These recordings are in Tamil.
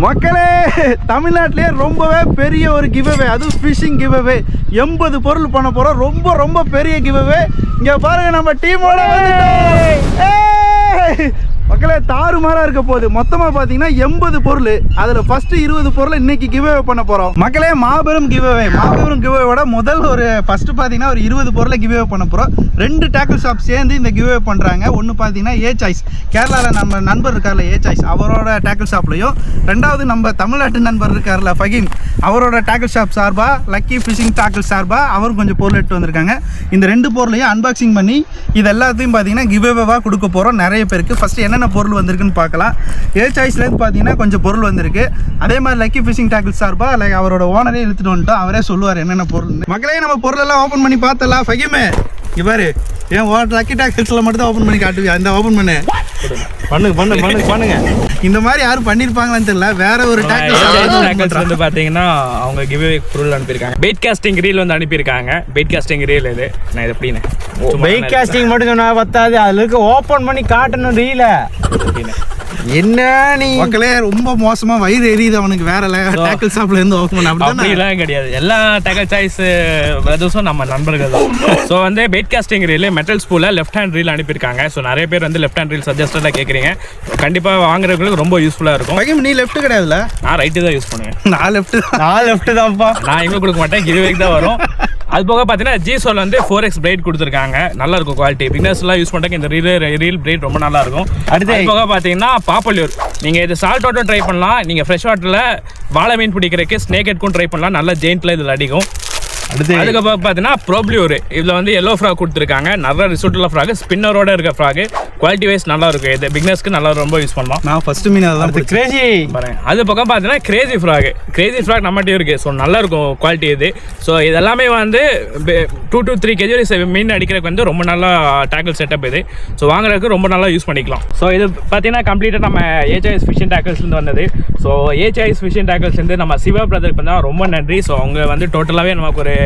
மக்களே தமிழ்நாட்டிலே ரொம்பவே பெரிய ஒரு கிவ்அவே அதுவும் ஃபிஷிங் கிவ்அவே எண்பது பொருள் பண்ண போகிறோம் ரொம்ப ரொம்ப பெரிய கிவ்அவே இங்கே பாருங்கள் நம்ம டீமோட மக்களே தாறுமாறா இருக்க போகுது. மொத்தமாக பார்த்தீங்கன்னா எண்பது பொருள். அதில் ஃபர்ஸ்ட் இருபது பொருளை இன்னைக்கு கிவ்அவே பண்ண போகிறோம் மக்களே மாபெரும் கிவ்அவே மாபெரும் கிவ்அவேட முதல் ஒரு ஃபர்ஸ்ட் பார்த்தீங்கன்னா ஒரு இருபது பொருளை கிவ்அவே பண்ண போகிறோம் ரெண்டு டேக்கிள் ஷாப் சேர்ந்து இந்த கிவ்அவே பண்ணுறாங்க ஒன்று பார்த்தீங்கன்னா ஏ சாய்ஸ் கேரளாவில் நம்ம நண்பர் இருக்கார்ல ஏ சாய்ஸ் அவரோட டேக்கிள் ஷாப்லையும் ரெண்டாவது நம்ம தமிழ்நாட்டு நண்பர் இருக்கார்ல ஃபகீம் அவரோட டேக்கிள் ஷாப் சார்பாக லக்கி ஃபிஷிங் டேக்கிள் சார்பாக அவரும் கொஞ்சம் பொருள் எடுத்து வந்திருக்காங்க. இந்த ரெண்டு பொருளையும் அன்பாக்சிங் பண்ணி இது எல்லாத்தையும் பார்த்தீங்கன்னா கிவ்அவேவாக கொடுக்க போகிறோம் நிறைய பேருக்கு. ஃபஸ்ட்டு என்னென்ன பொருள் வந்திருக்குன்னு பார்க்கலாம். ஏ சாய்ஸ்லேருந்து பார்த்தீங்கன்னா கொஞ்சம் பொருள் வந்திருக்கு. அதே மாதிரி லக்கி ஃபிஷிங் டேக்கிள் சார்பாக லைக் அவரோட ஓனரே இழுத்துட்டு வந்துட்டோம். அவரே சொல்லுவார் என்னென்ன பொருள் மக்களே நம்ம பொருளெல்லாம் ஓப்பன் பண்ணி பார்த்தலாம் ஃபகிமே இவர். ஏன் ஓ லக்கி டேக்கிள்ஸில் மட்டும் தான் ஓப்பன் பண்ணி காட்டுவியா? இந்த ஓப்பன் பண்ணு. பண்ணுங்க பண்ணுங்க பண்ணுங்க பண்ணுங்க. இந்த மாதிரி யாரும் பண்ணியிருப்பாங்களான்னு தெரியல. வேற ஒரு டேக்கல்ஸ் டேக்கிள் வந்து பாத்தீங்கன்னா அவங்க கிவ் பொருள் அனுப்பியிருக்காங்க. பெயிட் காஸ்டிங் ரீல் வந்து அனுப்பியிருக்காங்க. பெயிட் காஸ்டிங் ரீல் இது. நான் இது எப்படின்னு நான் காஸ்டிங் மட்டும் சொன்னா பத்தாது அதுல இருக்க ஓபன் பண்ணி காட்டணும் ரீல. என்ன நீ? மக்களே ரொம்ப மோசமா வயிறு எரியுது அவனுக்கு. வேற டேக்கிள் ஷாப்ல இருந்து ஓப்பன் பண்ண அப்படிதான் அப்படிலாம் கிடையாது. எல்லா டேக்கல் சாய்ஸ் பிரதர்ஸும் நம்ம நண்பர்கள் தான். ஸோ வந்து பெயிட் காஸ்டிங் ரீல் மெட்டல் ஸ்பூல லெஃப்ட் ஹேண்ட் ரீல் அனுப்பியிருக்காங்க. ஸோ நிறைய பேர் வந்து லெஃப்ட் ஹேண்ட் ரீல் சஜஸ்டடாக கேட்குறீங்க கண்டிப்பாக வாங்குறவங்களுக்கு ரொம்ப யூஸ்ஃபுல்லாக இருக்கும். நீ லெஃப்ட் கிடையாதுல? நான் ரைட்டு தான் யூஸ் பண்ணுவேன். நான் லெஃப்ட் நான் லெஃப்ட் தான்ப்பா. நான் எங்கே கொடுக்க மாட்டேன். கிரிவேக்கு தான் வரும். அது போக பார்த்தீங்கன்னா ஜிசோல் வந்து ஃபோர் எக்ஸ் பிரைட் கொடுத்துருக்காங்க. நல்லா இருக்கும் குவாலிட்டி பிக்னஸ்லாம் யூஸ் பண்ணுறதுக்கு இந்த ரீல் ரீல் பிரைட் ரொம்ப நல்லா இருக்கும் அடுத்து- அது போக பார்த்தீங்கன்னா பாப்பல்யூர் நீங்கள் இது சால்ட் வாட்டர் ட்ரை பண்ணலாம். நீங்கள் ஃப்ரெஷ் வாட்டரில் வாழை மீன் பிடிக்கிறதுக்கு ஸ்னேக் ஹெட்க்கும் ட்ரை பண்ணலாம். நல்ல ஜெயின்ட்டில் இதில் அடிக்கும். அடுத்து அதுக்கப்புறம் பார்த்தீங்கன்னா ப்ரோப்ளியூர் இதில் வந்து எல்லோ ஃப்ராக் கொடுத்துருக்காங்க. நல்ல ரிசல்ட்டில் ஃப்ராக் ஸ்பின்னரோட இருக்க ஃப்ராக் குவாலிட்டி வைஸ் நல்லா இருக்கும். இது பிக்னஸ்க்கு நல்லா ரொம்ப யூஸ் பண்ணலாம். நான் ஃபர்ஸ்ட் மீன் அதான் பாருங்க. அது பக்கம் பார்த்தீங்கன்னா கிரேசி ஃப்ராக் கிரேசி ஃப்ராக் நம்மகிட்டயும் இருக்கு. ஸோ நல்லா இருக்கும் குவாலிட்டி இது. ஸோ இது எல்லாமே வந்து டூ டு த்ரீ கேஜி மீன் அடிக்கிறதுக்கு வந்து ரொம்ப நல்லா டேக்கிள் செட்டப் இது. ஸோ வாங்குறதுக்கு ரொம்ப நல்லா யூஸ் பண்ணிக்கலாம். ஸோ இது பார்த்தீங்கன்னா கம்ப்ளீட்டாக நம்ம ஏஜாய்ஸ் ஃபிஷிங் டேக்கிள்ஸ்லேருந்து வந்தது. ஸோ ஏஜாய்ஸ் ஃபிஷிங் டேக்கிள்ஸ்லேருந்து நம்ம சிவா பிரதருக்கு வந்து ரொம்ப நன்றி. ஸோ அவங்க வந்து டோட்டலாகவே நமக்கு ஒரு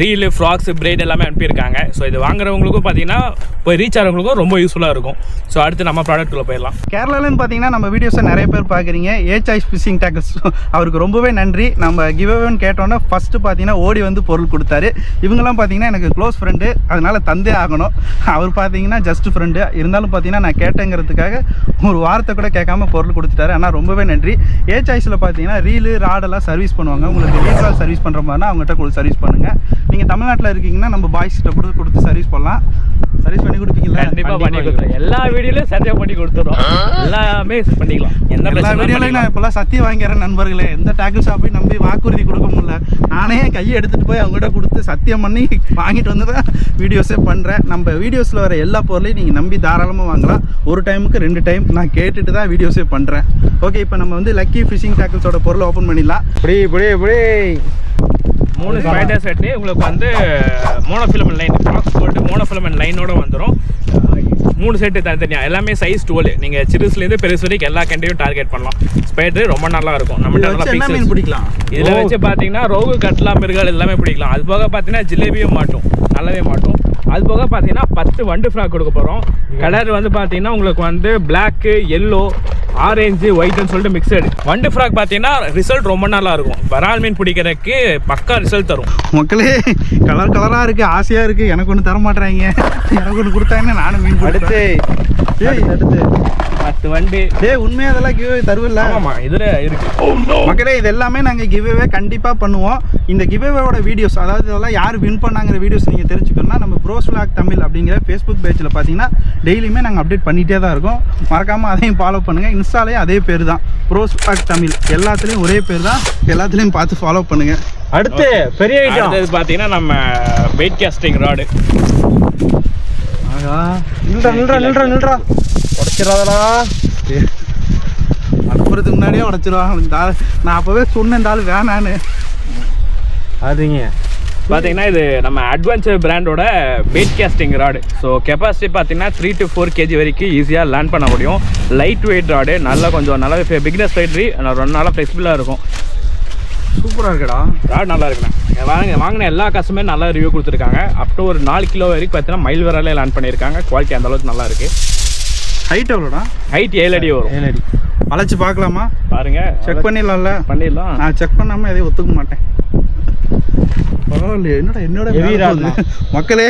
ரீலு ஃப்ராக்ஸு பிரைட் எல்லாமே அனுப்பியிருக்காங்க. ஸோ இது வாங்குறவங்களுக்கும் பார்த்தீங்கன்னா போய் ரீச் ஆகிறவங்களுக்கும் ரொம்ப யூஸ்ஃபுல்லாக இருக்கும். ஸோ அடுத்து நம்ம ப்ராடக்ட்டுக்குள்ளே போயிடலாம். கேரளாலன்னு பார்த்தீங்கன்னா நம்ம வீடியோஸை நிறைய பேர் பார்க்குறீங்க. ஏ சாய்ஸ் ஃபிஷிங் டேக்கல்ஸ் அவருக்கு ரொம்பவே நன்றி. நம்ம கிவ்அவேன்னு கேட்டோன்னே ஃபஸ்ட்டு பார்த்தீங்கன்னா ஓடி வந்து பொருள் கொடுத்தாரு. இவங்கெல்லாம் பார்த்தீங்கன்னா எனக்கு க்ளோஸ் ஃப்ரெண்டு அதனால் தந்தே ஆகணும். அவர் பார்த்தீங்கன்னா ஜஸ்ட் ஃப்ரெண்டு இருந்தாலும் பார்த்தீங்கன்னா நான் கேட்டேங்கிறதுக்காக ஒரு வாரத்தை கூட கேட்காம பொருள் கொடுத்துட்டாரு. ஆனால் ரொம்பவே நன்றி. ஏ சாய்ஸில் பார்த்தீங்கன்னா ரீலு ராடெல்லாம் சர்வீஸ் பண்ணுவாங்க. உங்களுக்கு ரீல் சர்வீஸ் பண்ணுற மாதிரினா அவங்ககிட்ட சர்வீஸ் பண்ணுவாங்க பண்ணுங்கள் நீங்கள் தமிழ்நாட்டில் இருக்கீங்கன்னா நம்ம பாய்ஸ் கிட்ட கொடுத்து கொடுத்து சர்வீஸ் பண்ணலாம். சர்வீஸ் பண்ணி கொடுப்பீங்களா கண்டிப்பா பண்ணி கொடுத்துறோம். எல்லா வீடியோலயும் சரியா பண்ணி கொடுத்துறோம். எல்லாமே பண்ணிக்கலாம். எந்த எல்லா வீடியோலையும் நான். இப்போல்லாம் சத்தியம் வாங்கிறேன் நண்பர்களே. எந்த டேக்கிள் ஷாப்பையும் நம்பி வாக்குறுதி கொடுக்க முடியல. நானே என் கையை எடுத்துகிட்டு போய் அவங்ககிட்ட கொடுத்து சத்தியம் பண்ணி வாங்கிட்டு வந்து தான் வீடியோஸே பண்ணுறேன் நம்ம வீடியோஸில் வர எல்லா பொருளையும் நீங்கள் நம்பி தாராளமாக வாங்கலாம். ஒரு டைமுக்கு ரெண்டு டைம் நான் கேட்டுட்டு தான் வீடியோஸே பண்ணுறேன் ஓகே இப்போ நம்ம வந்து லக்கி ஃபிஷிங் டேக்கிள்ஸோட பொருளை ஓப்பன் பண்ணிடலாம். இப்படி இப்படி இப்படி. மூணு ஸ்பைடர் செட்டு உங்களுக்கு வந்து மோனோஃபிலமெண்ட் லைன் பாக்ஸ் போட்டு மோனோஃபிலமெண்ட் லைனோட வந்துரும். மூணு செட்டு தனித்தனியாக எல்லாமே சைஸ் டுவெல் நீங்கள் சிறுசுலேருந்து பெருசு வரைக்கும் எல்லா கண்டையும் டார்கெட் பண்ணலாம். ஸ்பைடர் ரொம்ப நல்லா இருக்கும். நம்ம என்ன மீன் பிடிக்கலாம். இதில் வச்சு பார்த்தீங்கன்னா ரோகு கட்லா மிருகல் எல்லாமே பிடிக்கலாம். அது போக பார்த்தீங்கன்னா ஜிலேபியும் மாட்டும். நல்லாவே மாட்டும். அது போக பார்த்தீங்கன்னா பத்து வண்டு ஃப்ராக் கொடுக்க போகிறோம் கலர் வந்து பார்த்தீங்கன்னா உங்களுக்கு வந்து பிளாக்கு எல்லோ ஆரஞ்சு ஒயிட்னு சொல்லிட்டு மிக்சடு வண்டு ஃப்ராக் பார்த்தீங்கன்னா ரிசல்ட் ரொம்ப நல்லா இருக்கும். வரால் மீன் பிடிக்கிறதுக்கு பக்கா ரிசல்ட் தரும். மக்களே கலர் கலராக இருக்குது ஆசையாக இருக்குது எனக்கு ஒன்று தர மாட்டேறாங்க எனக்கு ஒன்று கொடுத்தாங்கன்னா நானும் மீன் அடுத்து. ஏய். அடுத்து பத்து வண்டு. ஏய் உண்மையாக அதெல்லாம் கிவ் தருவில்ல? ஆமாம்மா இதில் இருக்கு. மக்களே இது எல்லாமே நாங்கள் கிவ்அவே கண்டிப்பாக பண்ணுவோம். இந்த கிவ்அவேவோட வீடியோஸ் அதாவது இதெல்லாம் யார் வின் பண்ணாங்கிற வீடியோஸ் நீங்கள் தெரிஞ்சுக்கணும்னா நம்ம ப்ரோஸ் விளாக் தமிழ் அப்படிங்கிற ஃபேஸ்புக் பேஜில் பார்த்தீங்கன்னா டெய்லியுமே நாங்கள் அப்டேட் பண்ணிகிட்டே தான் இருக்கோம். மறக்காமல் அதையும் ஃபாலோ பண்ணுங்கள் இன்ஸ்டாலேயும் அதே பேர் தான். ப்ரோஸ் விளாக் தமிழ் எல்லாத்துலேயும் ஒரே பேர் தான். எல்லாத்துலேயும் பார்த்து ஃபாலோ பண்ணுங்கள் அடுத்து பெரிய ஐட்டம் பார்த்தீங்கன்னா நம்ம வெயிட் காஸ்டிங் ராடு ஆகா. நில்றா நில்றா நில்றா நில்றா. உடச்சிடாதடா அனுப்புறதுக்கு முன்னாடியே உடச்சிருவாங்க நான் அப்போவே சொன்னேன் இந்த ஆள் வேணான்னு. அதுங்க. பார்த்தீங்கன்னா இது நம்ம அட்வென்ச்சர் பிராண்டோட weight casting rod so capacity பார்த்தீங்கன்னா த்ரீ டு ஃபோர் கேஜி வரைக்கும் ஈஸியாக லேர்ன் பண்ண முடியும். லைட் வெயிட் ராடு நல்லா கொஞ்சம் நல்லா பிக்னஸ் ஃபைட்ரி ரொம்ப நாளாக ஃப்ளெக்சிபிளாக இருக்கும். சூப்பராக இருக்குடா. ராட் நல்லா இருக்குண்ணே. வாங்க வாங்கின எல்லா கஸ்டமரும் நல்லா ரிவ்யூ கொடுத்துருக்காங்க. அப் டு ஒரு நாலு கிலோ வரைக்கும் பார்த்தீங்கன்னா மைல் வரையில லேர்ன் பண்ணியிருக்காங்க குவாலிட்டி அந்த அளவுக்கு நல்லா இருக்கு. ஹைட் எவ்வளோடா? ஹைட் ஏழு அடி வரும். ஏழு அடி. வளைச்சு பார்க்கலாமா? பாருங்க செக் பண்ணிடலாம்ல. பண்ணிடலாம். நான் செக் பண்ணாம எதையும் ஒத்துக்க மாட்டேன். பரவாயில்லையே என்னடா என்னோட போகுது. மக்களே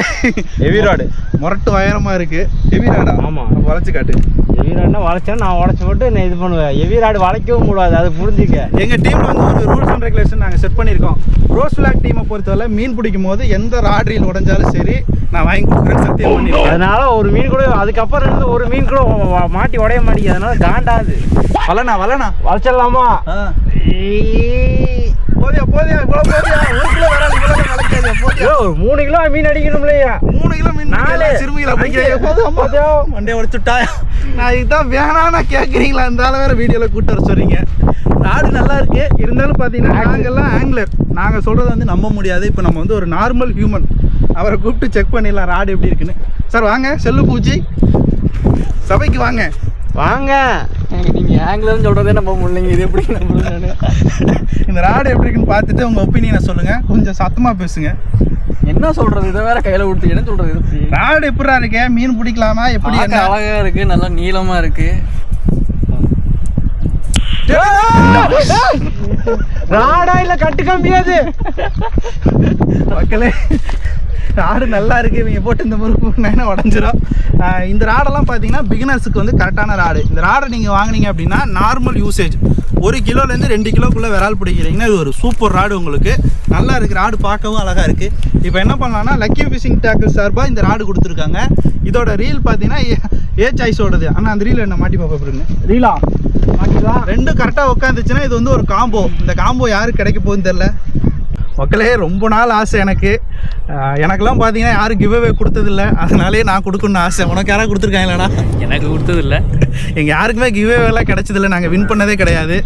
ஹெவி ராடு முரட்டு உயரமா இருக்கு. ஹெவி ராடா ஆமா. அப்ப வளைச்சு காட்டு. ஹெவி ராடுனா வளைச்சா நான் உடச்சு போட்டு நான் இது பண்ணுவேன்? ஹெவி ராடு வளைக்கவும் கூடாது அது புரிஞ்சுக்க. எங்க டீம்ல வந்து ஒரு ரூல்ஸ் அண்ட் ரெகுலேஷன் நாங்க செட் பண்ணியிருக்கோம். ரோஸ் ஃபிளாக் டீமை பொறுத்தவரை மீன் பிடிக்கும் போது எந்த ராட்ரியில் உடைஞ்சாலும் சரி நான் வாங்கி கொடுக்குறேன்னு சத்தியம் பண்ணிருக்கேன் அதனால ஒரு மீன் கூட அதுக்கப்புறம் இருந்து ஒரு மீன் கூட மாட்டி உடைய மாட்டேங்குது. அதனால காண்டாது. வலண்ணா வலண்ணா வளைச்சிடலாமா? ஒரு மூணு கிலோ மீன் அடிக்கணும் இல்லையா மூணு கிலோ மீன் நாலு. சிறுமிகளை. போதும். மண்டைய உடைச்சுட்டா? நான் இதுதான் வேணாம்னா கேட்குறீங்களா இருந்தாலும் வேற வீடியோவில் கூட்டு வர சொல்றீங்க ராடு நல்லா இருக்கு. இருந்தாலும் பார்த்தீங்கன்னா நாங்கெல்லாம் ஆங்கிலர். நாங்கள் சொல்றதை வந்து நம்ப முடியாது. இப்போ நம்ம வந்து ஒரு நார்மல் ஹியூமன் அவரை கூப்பிட்டு செக் பண்ணிடலாம். ராடு எப்படி இருக்குன்னு. சார் வாங்க. செல்லு பூச்சி. சபைக்கு வாங்க. வாங்க. நீங்க ஆங்கிலம் சொல்றதே நம்ப முடியலைங்க இது எப்படி நம்புறது நானு? இந்த ராடு எப்படி இருக்குன்னு பார்த்துட்டு உங்கள் ஒப்பீனியனை சொல்லுங்க. கொஞ்சம் சத்தமாக பேசுங்க. என்ன சொல்றது? இதை வேற கையில கொடுத்து என்ன சொல்றது? ராடு எப்படா இருக்கே? மீன் பிடிக்கலாமா? எப்படி என்ன? அழகா இருக்கு நல்லா நீளமா இருக்கு. ராடா இல்ல கட்டு கம்பியாது மக்களே ராடு நல்லா இருக்கு இவங்க போட்டு இந்த முறுக்கு உடஞ்சிரும்? இந்த ராடெல்லாம் பார்த்தீங்கன்னா பிகினர்ஸுக்கு வந்து கரெக்டான ராடு. இந்த ராடை நீங்கள் வாங்குனீங்க அப்படின்னா நார்மல் யூசேஜ் ஒரு கிலோலேருந்து ரெண்டு கிலோக்குள்ளே விரால் பிடிக்கிறீங்கன்னா இது ஒரு சூப்பர் ராடு உங்களுக்கு. நல்லா இருக்கு ராடு பார்க்கவும் அழகாக இருக்குது இப்போ என்ன பண்ணலாம்னா லக்கி ஃபிஷிங் டேக்கிள் சார்பாக இந்த ராடு கொடுத்துருக்காங்க. இதோட ரீல் பார்த்தீங்கன்னா ஏ சாய்ஸோடது ஆனால் அந்த ரீல் என்ன மாட்டி பார்ப்பேன் ரீலா மாட்டிக்கலாம் ரெண்டும் கரெக்டாக உட்காந்துச்சுன்னா இது வந்து ஒரு காம்போ இந்த காம்போ யாருக்கு கிடைக்க போகுதுன்னு தெரில மக்களே ரொம்ப நாள் ஆசை எனக்கு. எனக்கெல்லாம் பார்த்தீங்கன்னா யாரும் கிவ்அவே கொடுத்ததில்ல. அதனாலே நான் கொடுக்கணும்னு ஆசை. உனக்கு யாராவது கொடுத்துருக்காங்களாடா எனக்கு கொடுத்தது இல்லை எங்கள் யாருக்குமே கிவ்அவேலாம் கிடைச்சதில்ல. நாங்கள் வின் பண்ணதே கிடையாது.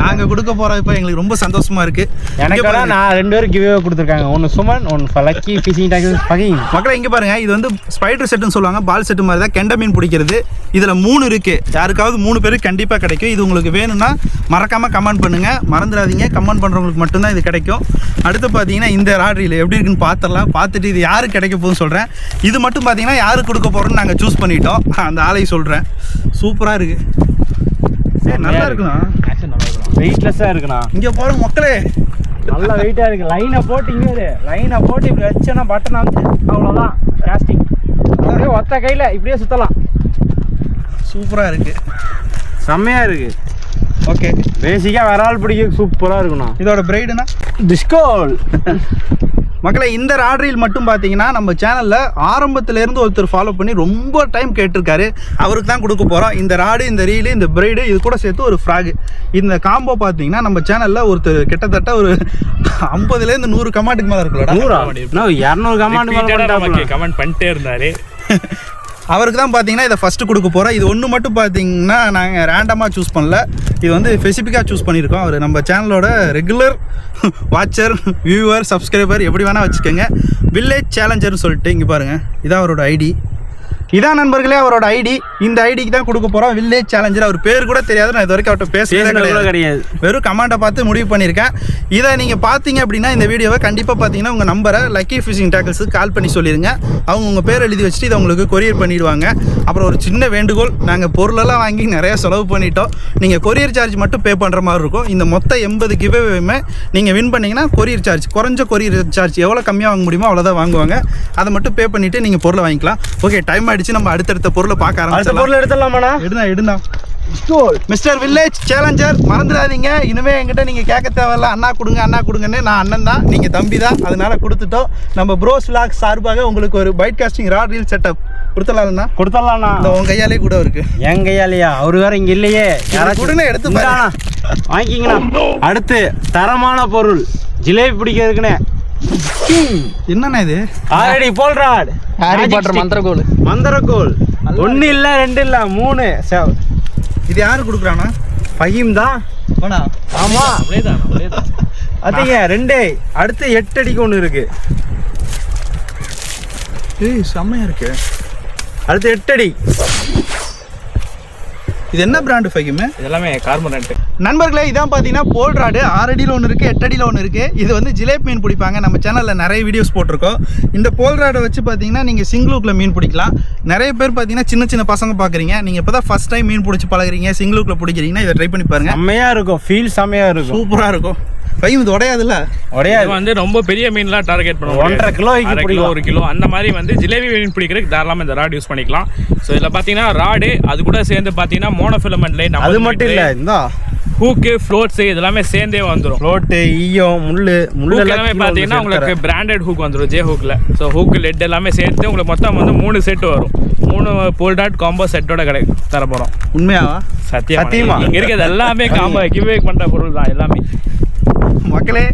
நாங்கள் கொடுக்க போகிறோம் இப்போ எங்களுக்கு ரொம்ப சந்தோஷமாக இருக்குது எனக்கு நான் ரெண்டு பேரும் கிவ்வே கொடுத்துருக்காங்க. ஒன்று சுமன் ஒன்று லக்கி ஃபிஷிங் டாக்டர் பகிங் மக்களை இங்கே பாருங்க. இது வந்து ஸ்பைடர் செட்டுன்னு சொல்லுவாங்க. பால் செட்டு மாதிரி தான். கெண்டை மீன் பிடிக்கிறது. இதில் மூணு இருக்கு. யாருக்காவது மூணு பேருக்கு கண்டிப்பாக கிடைக்கும். இது உங்களுக்கு வேணும்னா மறக்காமல் கமெண்ட் பண்ணுங்க. மறந்துடாதீங்க. கமெண்ட் பண்ணுறவங்களுக்கு மட்டும்தான் இது கிடைக்கும். அடுத்து பார்த்தீங்கன்னா இந்த ராட்ரியில் எப்படி இருக்குன்னு பார்த்துடலாம் பார்த்துட்டு இது யாருக்கு கிடைக்க போகுதுன்னு சொல்கிறேன் இது மட்டும் பார்த்தீங்கன்னா யாருக்கு கொடுக்க போகிறோன்னு நாங்கள் சூஸ் பண்ணிட்டோம். அந்த ஆளை சொல்கிறேன் சூப்பராக இருக்கு. சரி, நல்லா இருக்குண்ணா. வெயிட்லெஸ்ஸாக இருக்குண்ணா. இங்கே போகிற மக்களே. நல்ல வெயிட்டாக இருக்கு. லைனை போட்டு இங்கே லைனை போட்டு இப்படி வச்சோன்னா பட்டன் வந்து அவ்வளோதான் காஸ்டிங் அப்படியே ஒத்த கையில் இப்படியே சுற்றலாம் சூப்பராக இருக்குது செம்மையாக இருக்கு. ஓகே பேசிக்காக விரால் பிடிக்க சூப்பராக இருக்குண்ணா. இதோட பிரைடுனா டிஸ்கோல் மக்களை இந்த ராட்ரியில் மட்டும் பார்த்தீங்கன்னா நம்ம சேனலில் ஆரம்பத்திலேருந்து ஒருத்தர் ஃபாலோ பண்ணி ரொம்ப டைம் கேட்டிருக்காரு. அவருக்கு தான் கொடுக்க போகிறோம் இந்த ராடு இந்த ரீலு இந்த பிரைடு இது கூட சேர்த்து ஒரு ஃப்ராகு இந்த காம்போ பார்த்தீங்கன்னா நம்ம சேனலில் ஒருத்தர் கிட்டத்தட்ட ஒரு ஐம்பதுலேருந்து நூறு கமாட்டுக்கு மேலே இருக்குல்லடா. நூறா? இரநூறு கமாண்ட் கமெண்ட் பண்ணிட்டே இருந்தாரு. அவருக்கு தான் பார்த்தீங்கன்னா இதை ஃபஸ்ட்டு கொடுக்க போகிறோம் இது ஒன்று மட்டும் பார்த்தீங்கன்னா நாங்கள் ரேண்டமாக சூஸ் பண்ணல. இது வந்து ஸ்பெசிஃபிக்காக சூஸ் பண்ணியிருக்கோம். அவர் நம்ம சேனலோட ரெகுலர் வாட்சர் வியூவர் சப்ஸ்கிரைபர் எப்படி வேணால் வச்சுக்கோங்க. வில்லேஜ் சேலஞ்சர்னு சொல்லிட்டு இங்கே பாருங்கள் இதான் அவரோட ஐடி இதான் நண்பர்களே அவரோட ஐடி இந்த ஐடிக்கு தான் கொடுக்க போகிறோம் வில்லேஜ் சேலஞ்சர் அவர் பேர் கூட தெரியாது. நான் இது வரைக்கும் அவர்கிட்ட கூட கிடையாது. வெறும் கமாண்டை பார்த்து முடிவு பண்ணியிருக்கேன். இதை நீங்கள் பார்த்தீங்க அப்படின்னா இந்த வீடியோவை கண்டிப்பாக பார்த்தீங்கன்னா உங்கள் நம்பரை லக்கி ஃபிஷிங் டேக்கிள்ஸுக்கு கால் பண்ணி சொல்லிடுங்க அவங்க உங்கள் பேர் எழுதி வச்சுட்டு இதை உங்களுக்கு கொரியர் பண்ணிடுவாங்க. அப்புறம் ஒரு சின்ன வேண்டுகோள் நாங்கள் பொருளெல்லாம் வாங்கி நிறைய செலவு பண்ணிட்டோம். நீங்கள் கொரியர் சார்ஜ் மட்டும் பே பண்ணுற மாதிரி இருக்கும். இந்த மொத்த எண்பது கிவேவுமே நீங்கள் வின் பண்ணீங்கன்னா கொரியர் சார்ஜ் குறைஞ்ச கொரியர் சார்ஜ் எவ்வளோ கம்மியாக வாங்க முடியுமோ அவ்வளோதான் வாங்குவாங்க. அதை மட்டும் பே பண்ணிவிட்டு நீங்கள் பொருளை வாங்கிக்கலாம். ஓகே டைம் ஆயிடுச்சு நம்ம அடுத்தடுத்த பொருளை பார்க்க அடுத்த ஆரம்பிச்சிடலாம் பொருள் எடுத்துடலாமாண்ணா? எடுந்தா எடுந்தா மிஸ்டர் வில்லேஜ் சேலஞ்சர் மறந்துடாதீங்க. இனிமே என்கிட்ட நீங்க கேட்க தேவையில்ல. அண்ணா கொடுங்க அண்ணா கொடுங்கன்னு நான் அண்ணன் தான். நீங்க தம்பி தான். அதனால கொடுத்துட்டோம். நம்ம ப்ரோஸ் லாக் சார்பாக உங்களுக்கு ஒரு bait casting rod reel setup கொடுத்துடலாம்ண்ணா. கொடுத்துடலாண்ணா இந்த உன் கையாலே கூட இருக்கு. என் கையாலையா? அவரு வேற இங்க இல்லையே. கொடுன்னு எடுத்து வாங்கிக்கிங்கண்ணா. அடுத்து தரமான பொருள். ஜிலேபி பிடிக்கிறதுக்குன்னு. என்னண்ணா இது? Already pole rod Harry Potter மந்திரகோல் மந்திரக்கோல் ஒன்னு இல்ல ரெண்டு இல்ல மூணு. இது யாரு கொடுக்குறானா? ஃபஹீம் தான் போனா? ஆமா. பாத்தீங்க ரெண்டே. அடுத்து எட்டு அடிக்கு ஒன்று இருக்கு. ஏய் செம்மையா இருக்கு. அடுத்து எட்டு அடி. இது என்ன பிராண்டு ஃபைக்குமே? இது எல்லாமே கார்பனேட் நண்பர்களே இதான் பார்த்தீங்கன்னா போல் ராடு. ஆறு அடியில் ஒன்று இருக்குது எட்டு அடியில் ஒன்று இருக்குது இது வந்து ஜிலேபி மீன் பிடிப்பாங்க. நம்ம சேனலில் நிறைய வீடியோஸ் போட்டிருக்கோம். இந்த போல் ராடை வச்சு பார்த்தீங்கன்னா நீங்கள் சிங்கிளூக்கில் மீன் பிடிக்கலாம். நிறைய பேர் பார்த்தீங்கன்னா சின்ன சின்ன பசங்க பார்க்குறீங்க நீங்கள் இப்போ தான் ஃபஸ்ட் டைம் மீன் பிடிச்சி பழகுறீங்க. சிங்கிளூக்கில் பிடிக்கிறீங்கன்னா இதை ட்ரை பண்ணி பாருங்கள் செம்மையா இருக்கும். ஃபீல் செம்மையா இருக்கும். சூப்பராக இருக்கும். பையன் இது உடையாதுல்ல? உடையாது. வந்து ரொம்ப பெரிய மீன்லாம் டார்கெட் பண்ணுவோம் ஒன்றரை கிலோவுக்கு அரை கிலோ. ஒரு கிலோ. அந்த மாதிரி வந்து ஜிலேபி மீன் பிடிக்கிறதுக்கு தாராளமாக இந்த ராட் யூஸ் பண்ணிக்கலாம். ஸோ இதில் பார்த்தீங்கன்னா ராடு அது கூட சேர்ந்து பார்த்தீங்கன்னா மோனோஃபிலமெண்ட் லைன் அது மட்டும் இல்ல இந்த. ஹூக்கு ஃப்ளோட்ஸ் இதெல்லாமே சேர்ந்தே வந்துடும் ரோட்டு ஈயம் முள்ளு ஹூக் எல்லாமே பார்த்தீங்கன்னா உங்களுக்கு பிராண்டட் ஹூக் வந்துடும் ஜே ஹூக்கில் ஸோ ஹூக் லெட் எல்லாமே சேர்த்து உங்களுக்கு மொத்தம் வந்து மூணு செட் வரும். மூணு போல் டாட் காம்போ செட்டோட கடை தர போகிறோம் உண்மையாவா? சத்தியமா. சத்தியமா? இங்கே இருக்கிறது எல்லாமே காம்போ கிவ்வே பண்ணுற பொருள் தான் எல்லாமே. மக்களே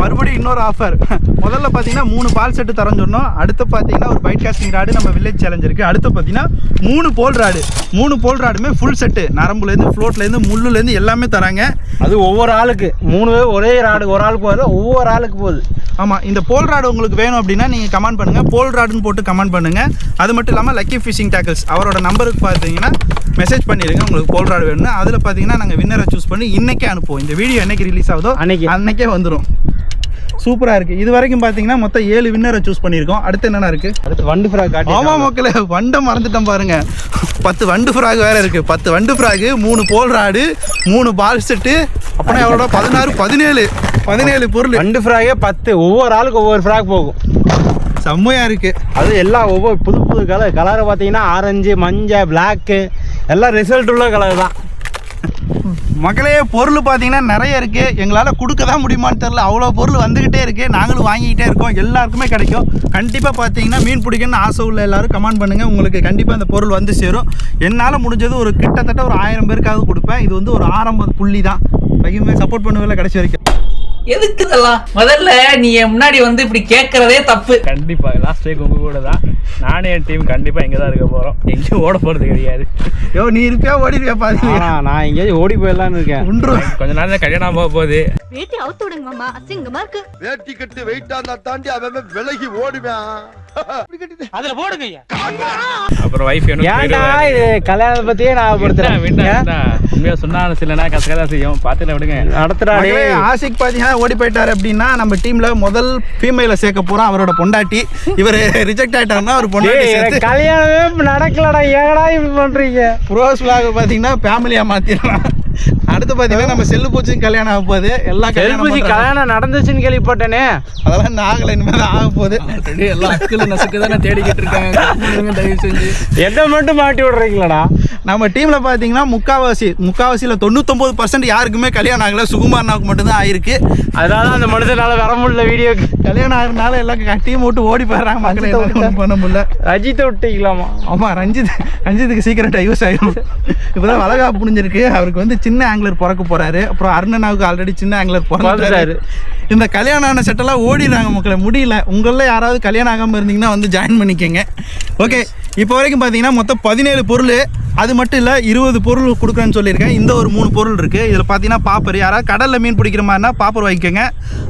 மறுபடியும் இன்னொரு ஆஃபர் முதல்ல பார்த்தீங்கன்னா மூணு பால் செட்டு தரேன்னு சொன்னோம். அடுத்து பார்த்தீங்கன்னா ஒரு பைட் காஸ்டிங் ராடு நம்ம வில்லேஜ் சேலஞ்ச் இருக்குது அடுத்து பார்த்தீங்கன்னா மூணு போல் ராடு மூணு போல் ராடுமே ஃபுல் செட்டு நரம்புலேருந்து ஃப்ளோட்லேருந்து முள்ளுலேருந்து எல்லாமே தராங்க. அது ஒவ்வொரு ஆளுக்கு. மூணு ஒரே ராடு ஒரு ஆளுக்கு போகுது. ஒவ்வொரு ஆளுக்கு போகுது. ஆமாம் இந்த போல் ராடு உங்களுக்கு வேணும் அப்படின்னா நீங்கள் கமெண்ட் பண்ணுங்கள் போல் ராடுன்னு போட்டு கமெண்ட் பண்ணுங்கள் அது மட்டும் இல்லாமல் லக்கி ஃபிஷிங் டேக்கிள்ஸ் அவரோட நம்பருக்கு பார்த்தீங்கன்னா மெசேஜ் பண்ணிடுங்க உங்களுக்கு போல் ராடு வேணும்னு. அதில் பார்த்தீங்கன்னா நாங்கள் வின்னரை சூஸ் பண்ணி இன்றைக்கே அனுப்புவோம். இந்த வீடியோ என்னைக்கு ரிலீஸ் ஆகுதோ அன்னைக்கு. அன்னைக்கே வந்துடும் சூப்பராக இருக்குது இது வரைக்கும் பார்த்தீங்கன்னா மொத்தம் ஏழு வின்னரை சூஸ் பண்ணியிருக்கோம். அடுத்து என்னென்ன இருக்குது அடுத்து வண்டு ஃப்ராக் காட்டி ஆமா மக்களே வண்டை மறந்துட்டேன் பாருங்க. பத்து வண்டு ஃப்ராக் வேற இருக்கு. பத்து வண்டு ஃப்ராக் மூணு போல் ராடு மூணு பால் செட்டு அப்படின்னா எவ்வளோ பதினாறு பதினேழு. பதினேழு பொருள். வண்டு ஃப்ராகே பத்து. ஒவ்வொரு ஆளுக்கு ஒவ்வொரு ஃப்ராக் போகும். செம்மையா இருக்கு. அது எல்லாம் ஒவ்வொரு புது புது கலர் கலரை பார்த்தீங்கன்னா ஆரஞ்சு மஞ்சள் பிளாக்கு எல்லாம் ரிசல்ட் உள்ள கலர் தான். மக்களே பொருள் பார்த்தீங்கன்னா நிறைய இருக்குது எங்களால் கொடுக்க தான் முடியுமான்னு தெரில அவ்வளோ பொருள் வந்துக்கிட்டே இருக்குது நாங்களும் வாங்கிக்கிட்டே இருக்கோம். எல்லாருக்குமே கிடைக்கும். கண்டிப்பாக பார்த்தீங்கன்னா மீன் பிடிக்கணும்னு ஆசை உள்ள எல்லோரும் கமெண்ட் பண்ணுங்கள் உங்களுக்கு கண்டிப்பாக அந்த பொருள் வந்து சேரும். என்னால் முடிஞ்சது ஒரு கிட்டத்தட்ட ஒரு ஆயிரம் பேருக்காவது கொடுப்பேன். இது வந்து ஒரு ஆரம்ப புள்ளி தான் பையன் சப்போர்ட் பண்ணுவதில்ல கடைசி வரைக்கும். எதுக்கு இதெல்லாம்? முதல்ல நீ முன்னாடி வந்து இப்படி கேட்கறதே தப்பு. கண்டிப்பாக லாஸ்ட் வீக் உங்கள் கூட தான். நானே என் டீம் கண்டிப்பாக இங்கே தான் இருக்க போகிறோம் எங்கேயும் ஓட போகிறது கிடையாது. யோ நீ இருப்பியா பாருங்க ஆனா நான் எங்கேயாச்சும் ஓடி போயிடலான்னு இருக்கேன். கொஞ்ச தான் கல்யாணம் போக போகுது. வேட்டி அவுத்து விடுங்க மாமா. அசிங்கமா இருக்கு. வேட்டி கட்டு வெயிட்டா இருந்தா தாண்டி அவன் விலகி ஓடுவான். அப்புறம் வைஃப் ஏன்டா இது கல்யாணத்தை பத்தியே நான் வேண்டாம் உண்மையாக சொன்னால் சிலனா கசக்க தான் செய்யும். பார்த்துட்டு விடுங்க. நடத்துறாடே மகளே, ஆஷிக் பார்த்தீங்கன்னா ஓடி போயிட்டாரு அப்படின்னா நம்ம டீம்ல முதல் ஃபீமேல சேர்க்க போறோம் அவரோட பொண்டாட்டி. இவர் ரிஜெக்ட் ஆயிட்டாருன்னா அவர் பொண்டாட்டி கல்யாணமே நடக்கலடா. ஏடா இப்படி பண்றீங்க? ப்ரோஸ் vlog பார்த்தீங்கன்னா ஃபேமிலியா மாத்திடலாம் அடுத்து பார்த்தீங்கன்னா நம்ம செல்லு பூச்சி கல்யாணம் ஆக போகுது. எல்லா கல்யாணம் செல்பூசி பண்றாங்க. கல்யாணம் நடந்துச்சுன்னு கேள்விப்பட்டேனே. அதெல்லாம் ஆகலை இனிமேல் ஆக போகுது. எல்லா அக்கிலும் நசுக்கு தானே தேடிக்கிட்டு இருக்காங்க. தயவு செஞ்சு. எதை மட்டும் மாட்டி விடுறீங்களாடா? நம்ம டீம்ல பார்த்தீங்கன்னா முக்காவாசி முக்காவாசியில் தொண்ணூத்தொம்பது பர்சன்ட் யாருக்குமே கல்யாணம் ஆகல. சுகுமாரனாவுக்கு மட்டும்தான் ஆயிருக்கு. அதனால அந்த மனுஷனால வர முடியல வீடியோக்கு கல்யாணம் ஆகிறதுனால எல்லாம் டீம் விட்டு ஓடி போயிடுறாங்க. மக்களை எல்லாம் பண்ண முடியல. அஜித்தை விட்டீங்களாமா? ஆமா ரஞ்சித் ரஞ்சித்துக்கு சீக்கிரம் டைவர்ஸ் ஆயிடும் இப்போதான் வளகாப்பு முடிஞ்சிருக்கு. அவருக்கு வந்து சின்ன ஆங்கிலர் பிறக்க போறாரு. அப்புறம் அருணனாவுக்கு ஆல்ரெடி சின்ன ஆங்கிலர் பிறந்துட்டாரு. இந்த கல்யாணம் ஆன செட்டெல்லாம் ஓடிடுறாங்க மக்களை முடியல. உங்களில் யாராவது கல்யாணம் ஆகாமல் இருந்தீங்கன்னா வந்து ஜாயின் பண்ணிக்கங்க. ஓகே இப்போ வரைக்கும் பார்த்தீங்கன்னா மொத்தம் பதினேழு பொருள். அது மட்டும் இல்லை இருபது பொருள் கொடுக்குறேன்னு சொல்லியிருக்கேன். இந்த ஒரு மூணு பொருள் இருக்குது இதில் பார்த்தீங்கன்னா பாப்பர். யாராவது கடலில் மீன் பிடிக்கிற மாதிரினா பாப்பர் வாங்கிக்கோங்க.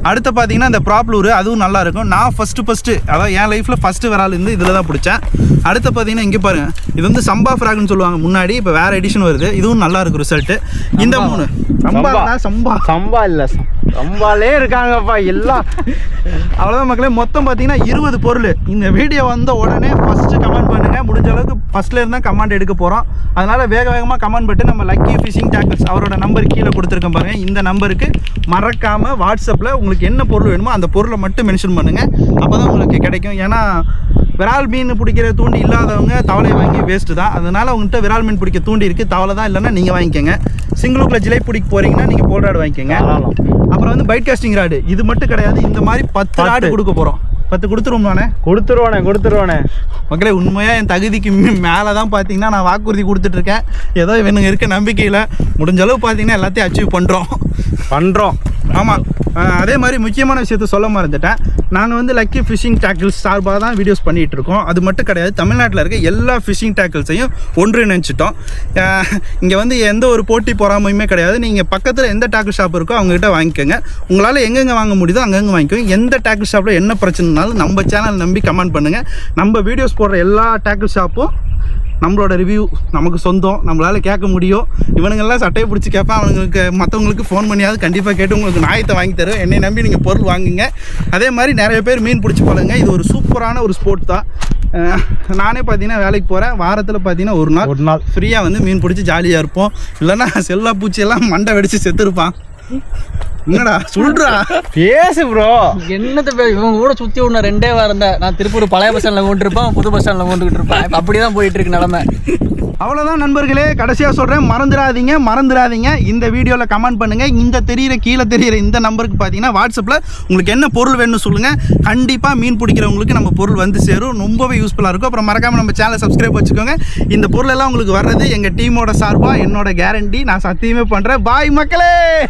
அடுத்து பார்த்தீங்கன்னா இந்த ப்ராப்ளூர் அதுவும் நல்லா இருக்கும். நான் ஃபஸ்ட்டு ஃபஸ்ட்டு அதாவது என் லைஃப்பில் ஃபஸ்ட்டு விரால் இருந்து இதில் தான் பிடிச்சேன். அடுத்து பார்த்தீங்கன்னா இங்கே பாருங்க. இது வந்து சம்பா ஃப்ராக்னு சொல்லுவாங்க முன்னாடி இப்போ வேறு எடிஷன் வருது. இதுவும் நல்லா இருக்கும் ரிசல்ட்டு இந்த மூணு. சம்பா. சம்பா சம்பா. இல்ல சம்பாலே இருக்காங்கப்பா எல்லாம். அவ்வளோதான் மக்களே. மொத்தம் பார்த்தீங்கன்னா இருபது பொருள். இந்த வீடியோ வந்த உடனே ஃபஸ்ட்டு கமெண்ட் பண்ணுங்கள் முடிஞ்ச அளவுக்கு ஃபஸ்ட்டில் இருந்தால் கமெண்ட் எடுக்க போகிறோம் அதனால் வேக வேகமாக கமெண்ட் பண்ணிட்டு நம்ம லக்கி ஃபிஷிங் டேக்கிள்ஸ் அவரோட நம்பர் கீழே கொடுத்துருக்கேன் பாருங்கள் இந்த நம்பருக்கு மறக்காமல் வாட்ஸ்அப்பில் உங்களுக்கு என்ன பொருள் வேணுமோ அந்த பொருளை மட்டும் மென்ஷன் பண்ணுங்கள் அப்போ தான் உங்களுக்கு கிடைக்கும். ஏன்னா விரால் மீன் பிடிக்கிற தூண்டி இல்லாதவங்க தவளை வாங்கி வேஸ்ட்டு தான். அதனால் உங்கள்கிட்ட விரால் மீன் பிடிக்க தூண்டி இருக்குது தவளை தான் இல்லைன்னா நீங்கள் வாங்கிக்கோங்க. சிங்கிளுக்குள்ள ஜிலை பிடிக்க போகிறீங்கன்னா நீங்கள் போல் ராடு வாங்கிக்கோங்க. அப்புறம் வந்து பைட் காஸ்டிங் ராடு இது மட்டும் கிடையாது. இந்த மாதிரி பத்து. ராடு கொடுக்க போகிறோம் பத்து கொடுத்துருவோம் நானே. கொடுத்துருவானே கொடுத்துருவானே. மக்களே உண்மையாக என் தகுதிக்கு மேலே தான் பார்த்தீங்கன்னா நான் வாக்குறுதி கொடுத்துட்ருக்கேன் ஏதோ இவனுங்க இருக்க நம்பிக்கையில் முடிஞ்ச அளவு பார்த்தீங்கன்னா எல்லாத்தையும் அச்சீவ் பண்ணுறோம் பண்றோம். ஆமாம் அதே மாதிரி முக்கியமான விஷயத்த சொல்ல மறந்துட்டேன். நாங்கள் வந்து லக்கி ஃபிஷிங் டேக்கிள்ஸ் சார்பாக தான் வீடியோஸ் பண்ணிகிட்டு இருக்கோம். அது மட்டும் கிடையாது தமிழ்நாட்டில் இருக்க எல்லா ஃபிஷிங் டேக்கிள்ஸையும் ஒன்றிணைச்சிட்டோம் இங்கே வந்து எந்த ஒரு போட்டி பொறாமையுமே கிடையாது. நீங்கள் பக்கத்தில் எந்த டேக்கிள் ஷாப் இருக்கோ அவங்ககிட்ட வாங்கிக்கோங்க. உங்களால் எங்கெங்கே வாங்க முடியுதோ அங்கங்கே வாங்கிக்கோங்க. எந்த டேக்கிள் ஷாப்பில் என்ன பிரச்சனைனாலும் நம்ம சேனல் நம்பி கமெண்ட் பண்ணுங்கள் நம்ம வீடியோஸ் போடுற எல்லா டேக்கிள் ஷாப்பும் நம்மளோட ரிவ்யூ நமக்கு சொந்தம் நம்மளால் கேட்க முடியும். இவனுங்கெல்லாம் சட்டையை பிடிச்சி கேட்பேன் அவனுங்களுக்கு மற்றவங்களுக்கு ஃபோன் பண்ணியாவது கண்டிப்பாக கேட்டு உங்களுக்கு நாயத்தை வாங்கி தருவேன். என்னை நம்பி நீங்கள் பொருள் வாங்குங்க. அதே மாதிரி நிறைய பேர் மீன் பிடிச்சி பழகுங்க. இது ஒரு சூப்பரான ஒரு ஸ்போர்ட் தான். நானே பார்த்தீங்கன்னா வேலைக்கு போகிறேன் வாரத்தில் பார்த்தீங்கன்னா ஒரு நாள் ஒரு நாள். ஃப்ரீயாக வந்து மீன் பிடிச்சி ஜாலியாக இருப்போம். இல்லைன்னா செல்லா பூச்சியெல்லாம் மண்டை வெடிச்சு செத்துருப்பான். என்னடா சொல்றா. பேசு ப்ரோ என்னத்த பே- இவங்க கூட சுத்தி விடணும் ரெண்டே வாரம் தான் நான் திருப்பூர் பழைய பஸ் ஸ்டாண்ட்ல கொண்டு இருப்பேன் புது பஸ் ஸ்டாண்ட்ல கொண்டுகிட்டு இருப்பேன். அப்படிதான் போயிட்டு இருக்கு நிலைமை. அவ்வளோதான் நண்பர்களே. கடைசியாக சொல்கிறேன் மறந்துடாதீங்க மறந்துடாதீங்க. இந்த வீடியோவில் கமெண்ட் பண்ணுங்கள் இந்த தெரியிற கீழே தெரியிற இந்த நம்பருக்கு பார்த்தீங்கன்னா வாட்ஸ்அப்பில் உங்களுக்கு என்ன பொருள் வேணும்னு சொல்லுங்கள் கண்டிப்பாக மீன் பிடிக்கிறவங்களுக்கு நம்ம பொருள் வந்து சேரும். ரொம்பவே யூஸ்ஃபுல்லாக இருக்கும். அப்புறம் மறக்காமல் நம்ம சேனலை சப்ஸ்கிரைப் வச்சுக்கோங்க. இந்த பொருள் எல்லாம் உங்களுக்கு வர்றது எங்கள் டீமோட சார்பாக என்னோட கேரண்டி நான் சத்தியமே பண்ணுறேன் பாய் மக்களே!